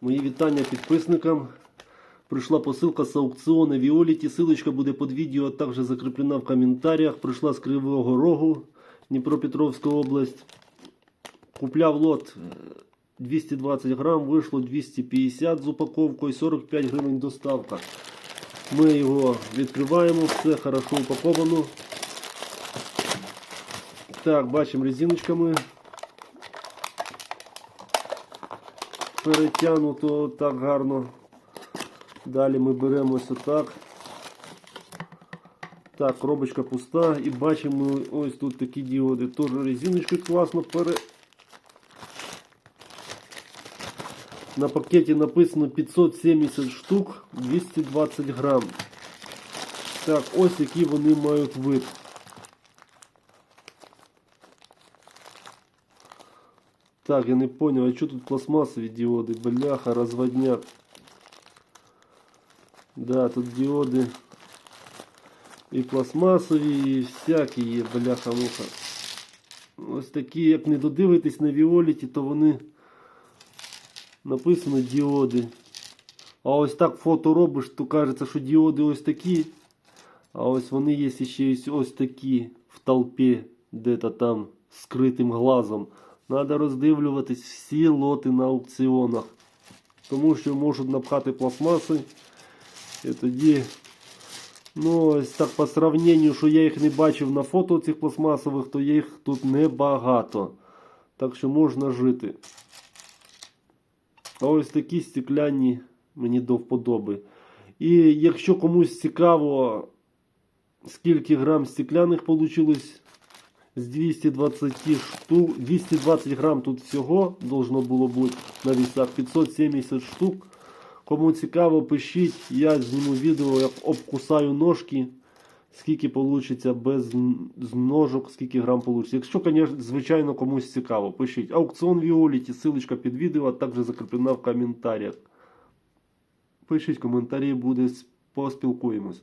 Мої вітання підписникам. Прийшла посилка з аукціону Віоліті. Силочка буде під відео, а також закріплена в коментарях. Прийшла з Кривого Рогу, Дніпропетровська область. Купляв лот е, 220 грам, вийшло 250 з упаковкою, 45 гривень доставка. Ми його відкриваємо, все хорошо упаковано. Так, бачимо резиночками. Перетягнуто так гарно. Далі ми беремо ось отак. Так, коробочка пуста. І бачимо ось тут такі діоди. Теж резиночки класно пере. На пакеті написано 570 штук, 220 грам. Так, ось які вони мають вид. Так, я не понял, а что тут пластмассовые диоды? Бляха, разводняк. Да, тут диоды і пластмасові, і всякі є, бляха-муха. Ось такі, як не додивитись на Віоліті, то вони написано діоди. А ось так фото робиш, то кажеться, що діоди ось такі. А ось вони є ще ось, ось такі в толпі, де-то там скритим глазом. Надо роздивлюватись всі лоти на аукціонах. Тому що можуть напхати пластмаси. І тоді, ну ось так по сравненню, що я їх не бачив на фото цих пластмасових, то їх тут небагато. Так що можна жити. А ось такі стекляні мені до вподоби. І якщо комусь цікаво, скільки грам стекляних вийшло з 220 штук, 220 грам тут всього должно було бути на вісах 570 штук. Кому цікаво, пишіть, я зніму відео, як обкусаю ножки, скільки вийде без з ножок, скільки грам вийде. Якщо, звичайно, комусь цікаво, пишіть. Аукціон Віоліті, ссылочка під відео, а також закріплена в коментарях. Пишіть коментарі, буде, поспілкуємось.